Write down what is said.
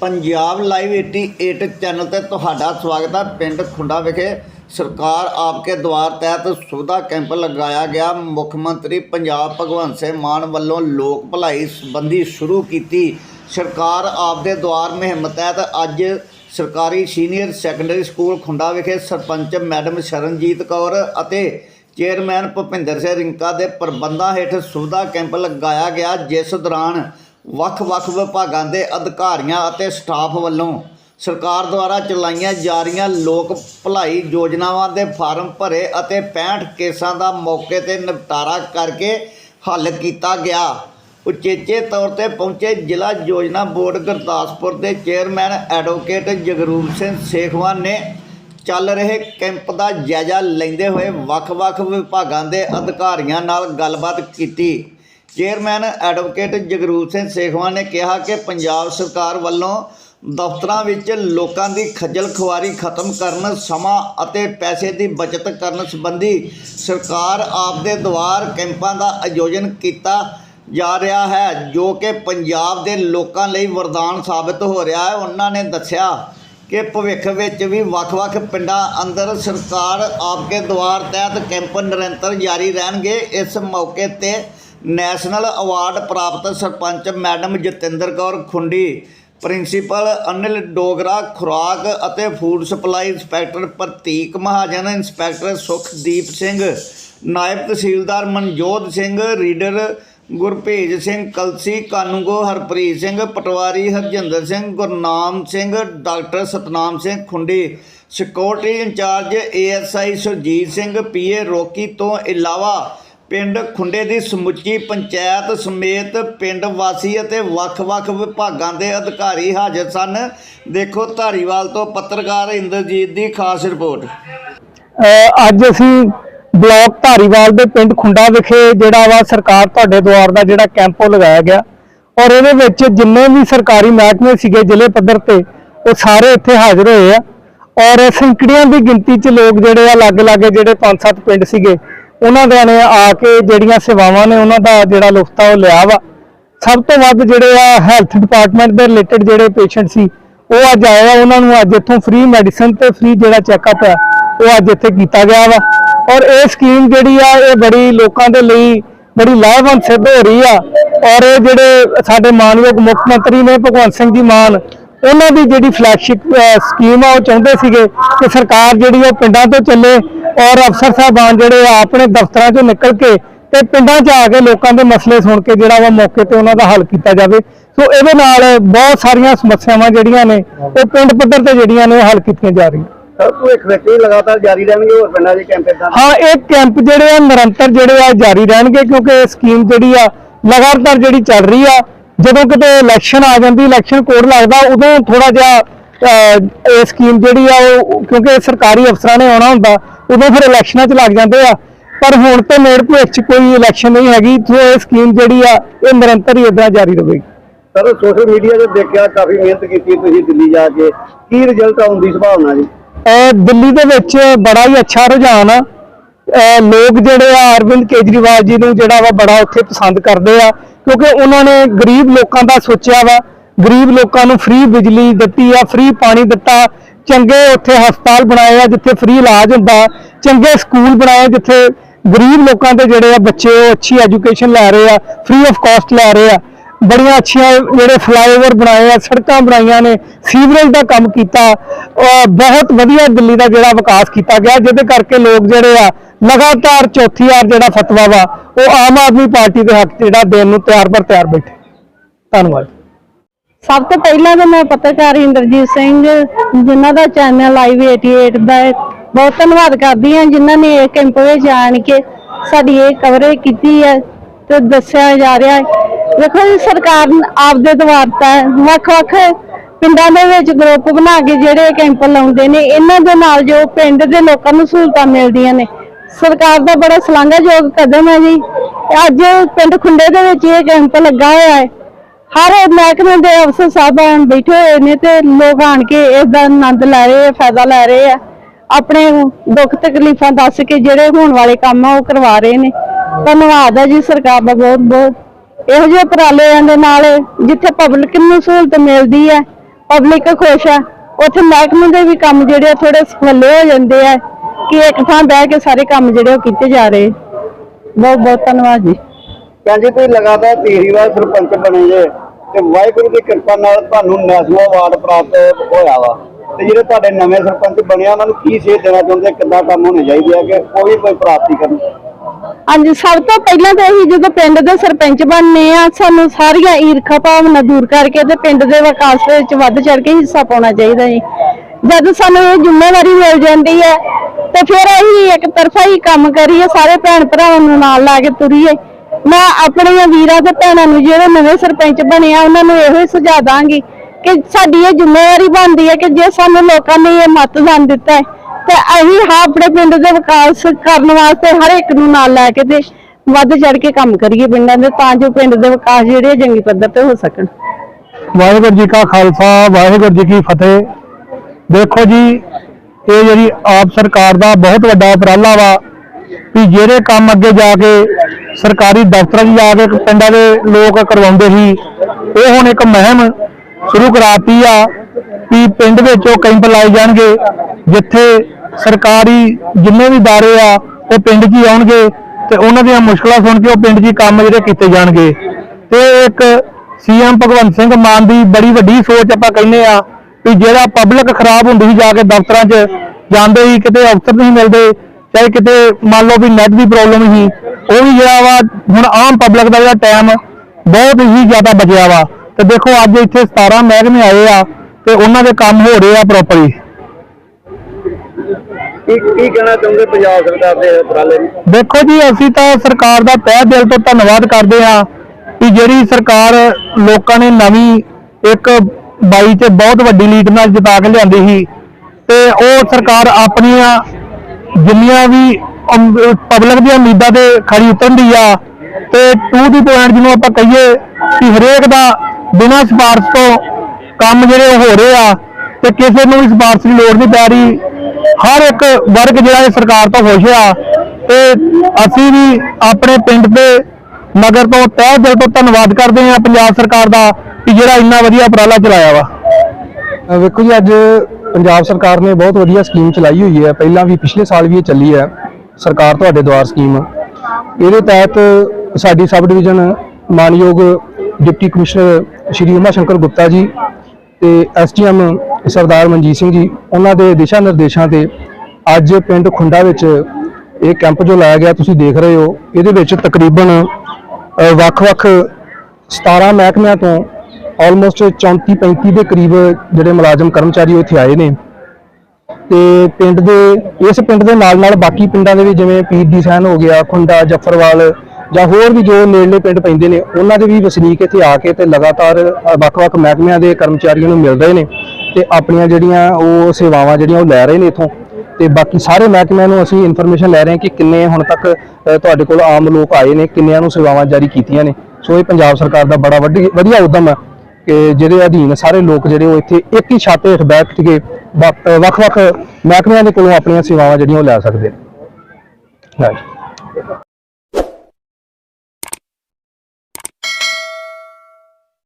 Punjab live 88 channel ਤੇ ਤੁਹਾਡਾ ਸਵਾਗਤ ਹੈ ਪਿੰਡ ਖੁੰਡਾ ਵਿਖੇ। ਸਰਕਾਰ ਆਪਕੇ ਦੁਆਰ ਤਹਿਤ ਸੁਵਿਧਾ ਕੈਂਪ ਲਗਾਇਆ ਗਿਆ। ਮੁੱਖ ਮੰਤਰੀ ਪੰਜਾਬ ਭਗਵੰਤ ਸਿੰਘ ਮਾਨ ਵੱਲੋਂ ਲੋਕ ਭਲਾਈ ਸੰਬੰਧੀ ਸ਼ੁਰੂ ਕੀਤੀ। ਸਰਕਾਰ ਆਪਦੇ ਦੁਆਰ ਮੁਹਿੰਮ ਤਹਿਤ ਅੱਜ ਸਰਕਾਰੀ ਸੀਨੀਅਰ ਸੈਕੰਡਰੀ ਸਕੂਲ ਖੁੰਡਾ ਵਿਖੇ ਸਰਪੰਚ ਮੈਡਮ ਸ਼ਰਨਜੀਤ ਕੌਰ ਅਤੇ ਚੇਅਰਮੈਨ ਭੁਪਿੰਦਰ ਸਿੰਘ ਰਿੰਕਾ ਦੇ ਪ੍ਰਬੰਧਾਂ ਹੇਠ ਸੁਵਿਧਾ ਕੈਂਪ ਲਗਾਇਆ ਗਿਆ। ਜਿਸ ਦੌਰਾਨ ਵੱਖ-ਵੱਖ ਵਿਭਾਗਾਂ ਦੇ ਅਧਿਕਾਰੀਆਂ ਅਤੇ ਸਟਾਫ ਵੱਲੋਂ ਸਰਕਾਰ ਦੁਆਰਾ ਚਲਾਈਆਂ ਜਾ ਰਹੀਆਂ ਲੋਕ ਭਲਾਈ ਯੋਜਨਾਵਾਂ ਦੇ ਫਾਰਮ ਭਰੇ ਅਤੇ 65 ਕੇਸਾਂ ਦਾ ਮੌਕੇ ਤੇ ਨਿਪਟਾਰਾ ਕਰਕੇ ਹੱਲ ਕੀਤਾ ਗਿਆ। ਉਚੇਚੇ ਤੌਰ ਤੇ ਪਹੁੰਚੇ ਜ਼ਿਲ੍ਹਾ ਯੋਜਨਾ ਬੋਰਡ ਗੁਰਦਾਸਪੁਰ ਦੇ ਚੇਅਰਮੈਨ ਐਡਵੋਕੇਟ ਜਗਰੂਪ ਸਿੰਘ ਸੇਖਵਾਨ ਨੇ ਚੱਲ ਰਹੇ ਕੈਂਪ ਦਾ ਜਾਇਜ਼ਾ ਲੈਂਦੇ ਹੋਏ ਵੱਖ-ਵੱਖ ਵਿਭਾਗਾਂ ਦੇ ਅਧਿਕਾਰੀਆਂ ਨਾਲ ਗੱਲਬਾਤ ਕੀਤੀ। ਚੇਅਰਮੈਨ ਐਡਵੋਕੇਟ ਜਗਰੂਪ ਸਿੰਘ ਸੇਖਵਾਨ ਨੇ ਕਿਹਾ ਕਿ ਪੰਜਾਬ ਸਰਕਾਰ ਵੱਲੋਂ ਦਫ਼ਤਰਾਂ ਵਿੱਚ ਲੋਕਾਂ ਦੀ ਖੱਜਲ ਖੁਆਰੀ ਖਤਮ ਕਰਨ, ਸਮਾਂ ਅਤੇ ਪੈਸੇ ਦੀ ਬਚਤ ਕਰਨ ਸੰਬੰਧੀ ਸਰਕਾਰ ਆਪਦੇ ਦੁਆਰ ਕੈਂਪਾਂ ਦਾ ਆਯੋਜਨ ਕੀਤਾ ਜਾ ਰਿਹਾ ਹੈ, ਜੋ ਕਿ ਪੰਜਾਬ ਦੇ ਲੋਕਾਂ ਲਈ ਵਰਦਾਨ ਸਾਬਤ ਹੋ ਰਿਹਾ ਹੈ। ਉਹਨਾਂ ਨੇ ਦੱਸਿਆ ਕਿ ਭਵਿੱਖ ਵਿੱਚ ਵੀ ਵੱਖ-ਵੱਖ ਪਿੰਡਾਂ ਅੰਦਰ ਸਰਕਾਰ ਆਪਕੇ ਦੁਆਰ ਤਹਿਤ ਕੈਂਪ ਨਿਰੰਤਰ ਜਾਰੀ ਰਹਿਣਗੇ। ਇਸ ਮੌਕੇ ਤੇ ਨੈਸ਼ਨਲ ਅਵਾਰਡ ਪ੍ਰਾਪਤ ਸਰਪੰਚ ਮੈਡਮ ਜਤਿੰਦਰ ਕੌਰ ਖੁੰਡੀ, ਪ੍ਰਿੰਸੀਪਲ ਅਨਿਲ ਡੋਗਰਾ ਖੁਰਾਕ ਅਤੇ food supply inspector Prateek Mahajan, inspector Sukhdeep Singh, ਨਾਇਬ ਤਹਿਸੀਲਦਾਰ ਮਨਜੋਤ ਸਿੰਘ, ਰੀਡਰ ਗੁਰਭੇਜ ਸਿੰਘ, ਕਲਸੀ ਕਾਨੂੰਗੋ Harpreet Singh, patwari Harjinder Singh, Gurnam Singh, doctor Satnam Singh Khundi, security incharge ASI Surjeet Singh PA Rocky ਤੋਂ ਇਲਾਵਾ ਪਿੰਡ ਖੁੰਡੇ ਦੀ ਸਮੁੱਚੀ ਪੰਚਾਇਤ ਸਮੇਤ ਪਿੰਡ ਵਾਸੀ ਅਤੇ ਵੱਖ-ਵੱਖ ਵਿਭਾਗਾਂ ਦੇ ਅਧਿਕਾਰੀ ਹਾਜ਼ਰ ਸਨ। ਦੇਖੋ ਧਾਰੀਵਾਲ ਤੋਂ ਪੱਤਰਕਾਰ ਇੰਦਰਜੀਤ ਦੀ ਖਾਸ ਰਿਪੋਰਟ। ਅੱਜ ਅਸੀਂ ਬਲਾਕ ਧਾਰੀਵਾਲ ਦੇ ਪਿੰਡ ਖੁੰਡਾ ਵਿਖੇ ਜਿਹੜਾ ਵਾ ਸਰਕਾਰ ਤੁਹਾਡੇ ਦੁਆਰ ਦਾ ਜਿਹੜਾ ਕੈਂਪ ਉਹ ਲਗਾਇਆ ਗਿਆ। ਔਰ ਇਹਦੇ ਵਿੱਚ ਜਿੰਨੇ ਵੀ ਸਰਕਾਰੀ ਮਹਿਕਮੇ ਸੀਗੇ, ਜ਼ਿਲ੍ਹੇ ਪੱਧਰ ਤੇ, ਉਹ ਸਾਰੇ ਇੱਥੇ ਹਾਜ਼ਰ ਹੋਏ ਆ। ਔਰ ਸੈਂਕੜਿਆਂ ਦੀ ਗਿਣਤੀ 'ਚ ਲੋਕ ਜਿਹੜੇ ਆ, ਲਾਗੇ-ਲਾਗੇ ਜਿਹੜੇ ਪੰਜ ਸੱਤ ਪਿੰਡ ਸੀਗੇ ਉਹਨਾਂ ਦੇ ਨੇ ਆ ਕੇ ਜਿਹੜੀਆਂ ਸੇਵਾਵਾਂ ਨੇ ਉਹਨਾਂ ਦਾ ਜਿਹੜਾ ਲੁਫਤਾ ਉਹ ਲਿਆ ਵਾ। ਸਭ ਤੋਂ ਵੱਧ ਜਿਹੜੇ ਆ ਹੈਲਥ ਡਿਪਾਰਟਮੈਂਟ ਦੇ ਰਿਲੇਟਡ ਜਿਹੜੇ ਪੇਸ਼ੈਂਟ ਸੀ, ਉਹ ਅੱਜ ਆਏ ਆ। ਉਹਨਾਂ ਨੂੰ ਅੱਜ ਇੱਥੋਂ ਫ੍ਰੀ ਮੈਡੀਸਨ ਤੇ ਫ੍ਰੀ ਜਿਹੜਾ ਚੈੱਕਅਪ ਆ, ਉਹ ਅੱਜ ਇੱਥੇ ਕੀਤਾ ਗਿਆ ਵਾ। ਔਰ ਇਹ ਸਕੀਮ ਜਿਹੜੀ ਆ, ਇਹ ਬੜੀ ਲੋਕਾਂ ਦੇ ਲਈ ਬੜੀ ਲਾਹੇਵੰਦ ਸਿੱਧ ਹੋ ਰਹੀ ਆ। ਔਰ ਇਹ ਜਿਹੜੇ ਸਾਡੇ ਮਾਨਯੋਗ ਮੁੱਖ ਮੰਤਰੀ ਨੇ ਭਗਵੰਤ ਸਿੰਘ ਜੀ ਮਾਨ ਉਹਨਾਂ ਦੀ ਜਿਹੜੀ ਫਲੈਗਸ਼ਿਪ ਸਕੀਮ ਆ ਉਹ ਚਾਹੁੰਦੇ ਸੀਗੇ ਕਿ ਸਰਕਾਰ ਜਿਹੜੀ ਉਹ ਪਿੰਡਾਂ ਤੋਂ ਚੱਲੇ ਔਰ ਅਫਸਰ ਸਾਹਿਬਾਨ ਜਿਹੜੇ ਆ ਆਪਣੇ ਦਫ਼ਤਰਾਂ ਚੋਂ ਨਿਕਲ ਕੇ ਤੇ ਪਿੰਡਾਂ 'ਚ ਆ ਕੇ ਲੋਕਾਂ ਦੇ ਮਸਲੇ ਸੁਣ ਕੇ ਜਿਹੜਾ ਵਾ ਮੌਕੇ ਤੇ ਉਹਨਾਂ ਦਾ ਹੱਲ ਕੀਤਾ ਜਾਵੇ। ਸੋ ਇਹਦੇ ਨਾਲ ਬਹੁਤ ਸਾਰੀਆਂ ਸਮੱਸਿਆਵਾਂ ਜਿਹੜੀਆਂ ਨੇ ਉਹ ਪਿੰਡ ਪੱਧਰ ਤੇ ਜਿਹੜੀਆਂ ਨੇ ਉਹ ਹੱਲ ਕੀਤੀਆਂ ਜਾ ਰਹੀਆਂ। ਸਰ ਭਵਿੱਖ ਵਿੱਚ ਵੀ ਲਗਾਤਾਰ ਜਾਰੀ ਰਹਿਣਗੇ ਹੋਰ ਪਿੰਡਾਂ ਦੇ ਕੈਂਪ ਇਦਾਂ ਹਾਂ ਇਹ ਕੈਂਪ ਜਿਹੜੇ ਆ ਨਿਰੰਤਰ ਜਿਹੜੇ ਆ ਜਾਰੀ ਰਹਿਣਗੇ ਕਿਉਂਕਿ ਇਹ ਸਕੀਮ ਜਿਹੜੀ ਆ ਲਗਾਤਾਰ ਜਿਹੜੀ ਚੱਲ ਰਹੀ ਆ ਜਦੋਂ ਕਿਤੇ ਇਲੈਕਸ਼ਨ ਆ ਜਾਂਦੀ ਇਲੈਕਸ਼ਨ ਕੋਡ ਲੱਗਦਾ ਉਦੋਂ ਥੋੜਾ ਜਿਹਾ ਇਹ ਸਕੀਮ ਜਿਹੜੀ ਆ ਉਹ ਕਿਉਂਕਿ ਸਰਕਾਰੀ ਅਫਸਰਾਂ ਨੇ ਆਉਣਾ ਹੁੰਦਾ ਉਦੋਂ ਫਿਰ ਇਲੈਕਸ਼ਨਾਂ 'ਚ ਲੱਗ ਜਾਂਦੇ ਆ। ਪਰ ਹੁਣ ਤੇ ਨੇੜ ਭਵਿੱਖ 'ਚ ਕੋਈ ਇਲੈਕਸ਼ਨ ਨਹੀਂ ਹੈਗੀ ਸੋ ਇਹ ਸਕੀਮ ਜਿਹੜੀ ਆ ਇਹ ਨਿਰੰਤਰ ਹੀ ਇਦਾਂ ਜਾਰੀ ਰਹੇਗੀ। ਸਰ ਸੋਸ਼ਲ ਮੀਡੀਆ ਤੇ ਦੇਖਿਆ ਕਾਫੀ ਮਿਹਨਤ ਕੀਤੀ ਤੁਸੀਂ ਦਿੱਲੀ ਜਾ ਕੇ। ਕੀ ਰਿਜ਼ਲਟ ਆਉਣ ਦੀ ਸੰਭਾਵਨਾ ਜੀ? ਦਿੱਲੀ ਦੇ ਵਿੱਚ ਬੜਾ ਹੀ ਅੱਛਾ ਰੁਝਾਨ ਆ। ਲੋਕ ਜਿਹੜੇ ਆ ਅਰਵਿੰਦ ਕੇਜਰੀਵਾਲ ਜੀ ਨੂੰ ਜਿਹੜਾ ਵਾ ਬੜਾ ਉੱਥੇ ਪਸੰਦ ਕਰਦੇ ਆ। ਕਿਉਂਕਿ ਉਹਨਾਂ ਨੇ ਗਰੀਬ ਲੋਕਾਂ ਦਾ ਸੋਚਿਆ ਵਾ, ਗਰੀਬ ਲੋਕਾਂ ਨੂੰ ਫ੍ਰੀ ਬਿਜਲੀ ਦਿੱਤੀ ਆ ਫ੍ਰੀ ਪਾਣੀ ਦਿੱਤਾ, ਚੰਗੇ ਉੱਥੇ ਹਸਪਤਾਲ ਬਣਾਏ ਆ ਜਿੱਥੇ ਫ੍ਰੀ ਇਲਾਜ ਹੁੰਦਾ, ਚੰਗੇ ਸਕੂਲ ਬਣਾਏ ਜਿੱਥੇ ਗਰੀਬ ਲੋਕਾਂ ਦੇ ਜਿਹੜੇ ਆ ਬੱਚੇ ਉਹ ਅੱਛੀ ਐਜੂਕੇਸ਼ਨ ਲੈ ਰਹੇ ਆ ਫ੍ਰੀ ਆਫ ਕਾਸਟ ਲੈ ਰਹੇ ਆ। ਬੜੀਆਂ ਅੱਛੀਆਂ ਜਿਹੜੇ ਫਲਾਈਓਵਰ ਬਣਾਏ ਆ, ਸੜਕਾਂ ਬਣਾਈਆਂ ਨੇ ਸੀਵਰੇਜ ਦਾ ਕੰਮ ਕੀਤਾ ਬਹੁਤ ਵਧੀਆ ਦਿੱਲੀ ਦਾ ਜਿਹੜਾ ਵਿਕਾਸ ਕੀਤਾ ਗਿਆ, ਜਿਹਦੇ ਕਰਕੇ ਲੋਕ ਜਿਹੜੇ ਆ ਲਗਾਤਾਰ ਚੌਥੀ ਵਾਰ ਜਿਹੜਾ ਫਤਵਾ ਵਾ, ਉਹ ਆਮ ਆਦਮੀ ਪਾਰਟੀ ਦੇ ਹੱਕ ਜਿਹੜਾ ਦੇਣ ਨੂੰ ਤਿਆਰ ਬਰ ਤਿਆਰ ਬੈਠੇ। ਧੰਨਵਾਦ। ਸਭ ਤੋਂ ਪਹਿਲਾਂ ਤਾਂ ਮੈਂ ਪੱਤਰਕਾਰ ਇੰਦਰਜੀਤ ਸਿੰਘ, ਜਿਨ੍ਹਾਂ ਦਾ ਚੈਨਲ ਲਾਈਵ 88 ਦਾ ਬਹੁਤ ਧੰਨਵਾਦ ਕਰਦੀ ਹਾਂ ਜਿਨ੍ਹਾਂ ਨੇ ਇਹ ਕੈਂਪ ਵਿੱਚ ਆਣ ਕੇ ਸਾਡੀ ਇਹ ਕਵਰੇਜ ਕੀਤੀ ਹੈ ਤੇ ਦੱਸਿਆ ਜਾ ਰਿਹਾ ਹੈ। ਦੇਖੋ ਜੀ, ਸਰਕਾਰ ਨੇ ਆਪਦੇ ਦਵਾਰਤਾ ਵੱਖ-ਵੱਖ ਪਿੰਡਾਂ ਦੇ ਵਿੱਚ ਗਰੁੱਪ ਬਣਾ ਕੇ ਜਿਹੜੇ ਕੈਂਪ ਲਾਉਂਦੇ ਨੇ, ਇਹਨਾਂ ਦੇ ਨਾਲ ਜੋ ਪਿੰਡ ਦੇ ਲੋਕਾਂ ਨੂੰ ਸਹੂਲਤਾਂ ਮਿਲਦੀਆਂ ਨੇ। ਸਰਕਾਰ ਦਾ ਬੜਾ ਸ਼ਲਾਘਾਯੋਗ ਕਦਮ ਹੈ ਜੀ। ਅੱਜ ਪਿੰਡ ਖੁੰਡੇ ਦੇ ਵਿੱਚ ਇਹ ਕੈਂਪ ਲੱਗਾ ਹੋਇਆ ਹੈ। ਹਰ ਮਹਿਕਮੇ ਦੇ ਅਫਸਰ ਸਾਹਿਬਾਨ ਬੈਠੇ ਹੋਏ ਨੇ ਤੇ ਲੋਕ ਆਣ ਕੇ ਇਸ ਦਾ ਆਨੰਦ ਲੈ ਰਹੇ ਆ, ਫਾਇਦਾ ਲੈ ਰਹੇ ਆ। ਆਪਣੇ ਦੁੱਖ ਤਕਲੀਫਾਂ ਦੱਸ ਕੇ ਜਿਹੜੇ ਹੋਣ ਵਾਲੇ ਕੰਮ ਆ, ਉਹ ਕਰਵਾ ਰਹੇ ਨੇ। ਧੰਨਵਾਦ ਹੈ ਜੀ ਸਰਕਾਰ ਦਾ ਬਹੁਤ ਬਹੁਤ ਇਹੋ ਜਿਹੇ ਉਪਰਾਲਿਆਂ ਦੇ ਨਾਲ ਜਿੱਥੇ ਪਬਲਿਕ ਨੂੰ ਸਹੂਲਤ ਮਿਲਦੀ ਹੈ ਪਬਲਿਕ ਖੁਸ਼ ਆ, ਉੱਥੇ ਮਹਿਕਮੇ ਦੇ ਵੀ ਕੰਮ ਜਿਹੜੇ ਥੋੜੇ ਸਫਲੇ ਹੋ ਜਾਂਦੇ ਆ ਕਿ ਇੱਕ ਥਾਂ ਬਹਿ ਕੇ ਸਾਰੇ ਕੰਮ ਜਿਹੜੇ ਉਹ ਕੀਤੇ ਜਾ ਰਹੇ। ਬਹੁਤ ਬਹੁਤ ਧੰਨਵਾਦ ਜੀ। ਭੈਣ ਜੀ ਲਗਾਤਾਰ ਤੀਸਰੀ ਵਾਰ ਸਰਪੰਚ ਬਣੇ ਜੇ ਤੇ ਵਾਹਿਗੁਰੂ ਦੀ ਕਿਰਪਾ ਨਾਲ ਤੁਹਾਨੂੰ ਨੈਸ਼ਨਲ ਅਵਾਰਡ ਪ੍ਰਾਪਤ ਹੋਇਆ ਵਾ ਤੇ ਜਿਹੜੇ ਤੁਹਾਡੇ ਨਵੇਂ ਸਰਪੰਚ ਬਣੇ ਉਹਨਾਂ ਨੂੰ ਕੀ ਸੇਧ ਦੇਣਾ ਚਾਹੁੰਦੇ, ਕਿੱਦਾਂ ਕੰਮ ਹੋਣੇ ਚਾਹੀਦੇ ਆ, ਕਿ ਉਹ ਵੀ ਕੋਈ ਪ੍ਰਾਪਤੀ ਕਰਨ? ਹਾਂਜੀ, ਸਭ ਤੋਂ ਪਹਿਲਾਂ ਤਾਂ ਅਸੀਂ ਜਦੋਂ ਪਿੰਡ ਦੇ ਸਰਪੰਚ ਬਣਨੇ ਆ, ਸਾਨੂੰ ਸਾਰੀਆਂ ਈਰਖਾ ਭਾਵਨਾ ਦੂਰ ਕਰਕੇ ਤੇ ਪਿੰਡ ਦੇ ਵਿਕਾਸ ਵਿੱਚ ਵੱਧ ਚੜ ਕੇ ਹਿੱਸਾ ਪਾਉਣਾ ਚਾਹੀਦਾ ਜੀ। ਜਦ ਸਾਨੂੰ ਇਹ ਜ਼ਿੰਮੇਵਾਰੀ ਮਿਲ ਜਾਂਦੀ ਹੈ ਤੇ ਫਿਰ ਅਸੀਂ ਇੱਕ ਤਰਫਾ ਹੀ ਕੰਮ ਕਰੀਏ, ਸਾਰੇ ਭੈਣ ਭਰਾਵਾਂ ਨੂੰ ਨਾਲ ਲਾ ਕੇ ਤੁਰੀਏ। ਮੈਂ ਆਪਣੀਆਂ ਵੀਰਾਂ ਤੇ ਭੈਣਾਂ ਨੂੰ ਜਿਹੜੇ ਨਵੇਂ ਸਰਪੰਚ ਬਣੇ ਆ, ਉਹਨਾਂ ਨੂੰ ਇਹੋ ਹੀ ਸੁਝਾਅ ਦਾਂਗੀ ਕਿ ਸਾਡੀ ਇਹ ਜ਼ਿੰਮੇਵਾਰੀ ਬਣਦੀ ਹੈ ਕਿ ਜੇ ਸਾਨੂੰ ਲੋਕਾਂ ਨੇ ਇਹ ਮਤਦਾਨ ਦਿੱਤਾ ਹੈ ਤੇ ਅਸੀਂ ਹਾਂ ਆਪਣੇ ਪਿੰਡ ਦੇ ਵਿਕਾਸ ਕਰਨ ਵਾਸਤੇ ਹਰ ਇੱਕ ਨੂੰ ਨਾਲ ਲੈ ਕੇ ਤੇ ਵੱਧ ਚੜ ਕੇ ਕੰਮ ਕਰੀਏ ਪਿੰਡਾਂ ਦੇ ਤਾਂ ਜੋ ਪਿੰਡ ਦੇ ਵਿਕਾਸ ਜਿਹੜੇ ਜੰਗੀ ਪੱਧਰ ਤੇ ਹੋ ਸਕਣ। ਵਾਹਿਗੁਰੂ ਜੀ ਕਾ ਖਾਲਸਾ, ਵਾਹਿਗੁਰੂ ਜੀ ਕੀ ਫਤਿਹ। ਦੇਖੋ ਜੀ, ਇਹ ਜਿਹੜੀ ਆਪ ਸਰਕਾਰ ਦਾ ਬਹੁਤ ਵੱਡਾ ਉਪਰਾਲਾ ਵਾ ਵੀ ਜਿਹੜੇ ਕੰਮ ਅੱਗੇ ਜਾ ਕੇ ਸਰਕਾਰੀ ਦਫ਼ਤਰਾਂ 'ਚ ਜਾ ਕੇ ਪਿੰਡਾਂ ਦੇ ਲੋਕ ਕਰਵਾਉਂਦੇ ਸੀ ਇਹ ਹੁਣ ਇੱਕ ਮੁਹਿੰਮ ਸ਼ੁਰੂ ਕਰਾਤੀ ਆ ਵੀ ਪਿੰਡ ਵਿੱਚ ਉਹ ਕੈਂਪ ਲਾਏ ਜਾਣਗੇ। ਜਿੱਥੇ ਸਰਕਾਰੀ ਜਿੰਨੇ ਵੀ ਦਾਰੇ ਆ, ਉਹ ਪਿੰਡ 'ਚ ਹੀ ਆਉਣਗੇ ਤੇ ਉਹਨਾਂ ਦੀਆਂ ਮੁਸ਼ਕਲਾਂ ਸੁਣ ਕੇ ਉਹ ਪਿੰਡ 'ਚ ਹੀ ਕੰਮ ਜਿਹੜੇ ਕੀਤੇ ਜਾਣਗੇ। ਤੇ ਇੱਕ ਸੀਐਮ ਭਗਵੰਤ ਸਿੰਘ ਮਾਨ ਦੀ ਬੜੀ ਵੱਡੀ ਸੋਚ ਆਪਾਂ ਕਹਿੰਦੇ ਆ ਵੀ ਜਿਹੜਾ ਪਬਲਿਕ ਖਰਾਬ ਹੁੰਦੀ ਸੀ ਜਾ ਕੇ ਦਫ਼ਤਰਾਂ 'ਚ, ਜਾਂਦੇ ਸੀ, ਕਿਤੇ ਅਫਸਰ ਨਹੀਂ ਮਿਲਦੇ, ਚਾਹੇ ਕਿਤੇ ਮੰਨ ਲਓ ਵੀ ਨੈਟ ਦੀ ਪ੍ਰੋਬਲਮ ਸੀ, ਉਹ ਵੀ ਜਿਹੜਾ ਵਾ ਹੁਣ ਆਮ ਪਬਲਿਕ ਦਾ ਜਿਹੜਾ ਟਾਈਮ ਬਹੁਤ ਹੀ ਜ਼ਿਆਦਾ ਬਚਿਆ ਵਾ। ਤੇ ਦੇਖੋ ਅੱਜ ਇੱਥੇ 17 ਮਹਿਕਮੇ ਆਏ ਆ ਤੇ ਉਹਨਾਂ ਦੇ ਕੰਮ ਹੋ ਰਹੇ ਆ ਪ੍ਰੋਪਰਲੀ ਕੀ ਕੀ ਕਹਿਣਾ ਚਾਹੁੰਦੇ ਪੰਜਾਬ ਸਰਕਾਰ ਦੇ ਉਪਰਾਲੇ ਨੂੰ ਦੇਖੋ ਜੀ, ਅਸੀਂ ਤਾਂ ਸਰਕਾਰ ਦਾ ਤਹਿ ਦਿਲ ਤੋਂ ਧੰਨਵਾਦ ਕਰਦੇ ਹਾਂ ਕਿ ਜਿਹੜੀ ਸਰਕਾਰ ਲੋਕਾਂ ਨੇ ਨਵੀਂ ਇੱਕ ਬਾਈ ਚ ਬਹੁਤ ਵੱਡੀ ਲੀਡ ਨਾਲ ਜਿਤਾ ਕੇ ਲਿਆਂਦੀ ਸੀ ਤੇ ਉਹ ਸਰਕਾਰ ਆਪਣੀਆਂ ਜਿੰਨੀਆਂ ਵੀ ਪਬਲਿਕ ਦੀਆਂ ਉਮੀਦਾਂ ਤੇ ਖਰੀ ਉਤਰਦੀ ਆ ਤੇ ਟੂ ਦੀ ਪੁਆਇੰਟ ਜਿਹਨੂੰ ਆਪਾਂ ਕਹੀਏ ਕਿ ਹਰੇਕ ਦਾ ਬਿਨਾਂ ਸਿਫਾਰਸ਼ ਤੋਂ ਕੰਮ ਜਿਹੜੇ ਉਹ ਹੋ ਰਹੇ ਆ ਤੇ ਕਿਸੇ ਨੂੰ ਵੀ ਸਿਫਾਰਸ਼ ਦੀ ਲੋੜ ਨਹੀਂ ਪੈ ਰਹੀ। ਹਰ ਇੱਕ ਵਰਗ ਜਿਹੜਾ ਇਹ ਸਰਕਾਰ ਤੋਂ ਖੁਸ਼ ਆ ਤੇ ਅਸੀਂ ਵੀ ਆਪਣੇ ਪਿੰਡ ਦੇ ਨਗਰ ਤੋਂ ਤਹਿ ਦਿਲ ਤੋਂ ਧੰਨਵਾਦ ਕਰਦੇ ਹਾਂ ਪੰਜਾਬ ਸਰਕਾਰ ਦਾ ਕਿ ਜਿਹੜਾ ਇੰਨਾ ਵਧੀਆ ਉਪਰਾਲਾ ਚਲਾਇਆ ਵਾ। ਵੇਖੋ ਜੀ, ਅੱਜ ਪੰਜਾਬ ਸਰਕਾਰ ਨੇ ਬਹੁਤ ਵਧੀਆ ਸਕੀਮ ਚਲਾਈ ਹੋਈ ਹੈ। ਪਹਿਲਾਂ ਵੀ ਪਿਛਲੇ ਸਾਲ ਵੀ ਇਹ ਚੱਲੀ ਹੈ, ਸਰਕਾਰ ਤੁਹਾਡੇ ਦੁਆਰ ਸਕੀਮ। ਇਹਦੇ ਤਹਿਤ ਸਾਡੀ ਸਬ ਡਿਵੀਜ਼ਨ ਮਾਨਯੋਗ ਡਿਪਟੀ ਕਮਿਸ਼ਨਰ ਸ਼੍ਰੀ ਉਮਾ ਸ਼ੰਕਰ ਗੁਪਤਾ ਜੀ ਤੇ ਐਸਟੀਐਮ ਸਰਦਾਰ ਮਨਜੀਤ ਸਿੰਘ ਜੀ, ਉਹਨਾਂ ਦੇ ਦਿਸ਼ਾ ਨਿਰਦੇਸ਼ਾਂ ਤੇ ਅੱਜ ਪਿੰਡ ਖੁੰਡਾ ਵਿੱਚ ਇਹ ਕੈਂਪ ਜੋ ਲਾਇਆ ਗਿਆ, ਤੁਸੀਂ ਦੇਖ ਰਹੇ ਹੋ, ਇਹਦੇ ਵਿੱਚ ਤਕਰੀਬਨ ਵੱਖ-ਵੱਖ 17 ਮਹਿਕਮਿਆਂ ਤੋਂ ਆਲਮੋਸਟ 34 35 ਦੇ ਕਰੀਬ ਜਿਹੜੇ ਮੁਲਾਜ਼ਮ ਕਰਮਚਾਰੀ ਇੱਥੇ ਆਏ ਨੇ। ਤੇ ਪਿੰਡ ਦੇ, ਇਸ ਪਿੰਡ ਦੇ ਨਾਲ ਨਾਲ ਬਾਕੀ ਪਿੰਡਾਂ ਦੇ ਵੀ ਜਿਵੇਂ ਪੀਰ ਦੀ ਸੈਨ ਹੋ ਗਿਆ, ਖੁੰਡਾ, ਜੱਫਰਵਾਲ ਜਾਂ ਹੋਰ ਵੀ ਜੋ ਨੇੜਲੇ ਪਿੰਡ ਪੈਂਦੇ ਨੇ, ਉਹਨਾਂ ਦੇ ਵੀ ਵਸਨੀਕ ਇੱਥੇ ਆ ਕੇ ਤੇ ਲਗਾਤਾਰ ਵੱਖ-ਵੱਖ ਮਹਿਕਮਿਆਂ ਦੇ ਕਰਮਚਾਰੀਆਂ ਨੂੰ ਮਿਲ ਰਹੇ ਨੇ ਤੇ ਆਪਣੀਆਂ ਜਿਹੜੀਆਂ ਉਹ ਸੇਵਾਵਾਂ ਜਿਹੜੀਆਂ ਉਹ ਲੈ ਰਹੇ ਨੇ ਇਥੋਂ। ਤੇ ਬਾਕੀ ਸਾਰੇ ਮਹਿਕਮਿਆਂ ਨੂੰ ਅਸੀਂ ਇਨਫੋਰਮੇਸ਼ਨ ਲੈ ਰਹੇ ਹਾਂ ਕਿ ਕਿੰਨੇ ਹੁਣ ਤੱਕ ਤੁਹਾਡੇ ਕੋਲ ਆਮ ਲੋਕ ਆਏ ਨੇ, ਕਿੰਨਿਆਂ ਨੂੰ ਸੇਵਾਵਾਂ ਜਾਰੀ ਕੀਤੀਆਂ ਨੇ। ਸੋ ਇਹ ਪੰਜਾਬ ਸਰਕਾਰ ਦਾ ਬੜਾ ਵੱਡੀ, ਵਧੀਆ ਉਦਮ ਹੈ ਕਿ ਜਿਹਦੇ ਅਧੀਨ ਸਾਰੇ ਲੋਕ ਜਿਹੜੇ ਉਹ ਇੱਥੇ ਇੱਕ ਹੀ ਛੱਤ ਹੇਠ ਬੈਠ ਕੇ ਵੱਖ- ਵੱਖ-ਵੱਖ ਮਹਿਕਮਿਆਂ ਦੇ ਕੋਲੋਂ ਆਪਣੀਆਂ ਸੇਵਾਵਾਂ ਜਿਹੜੀਆਂ ਉਹ ਲੈ ਸਕਦੇ ਨੇ। ਹਾਂਜੀ।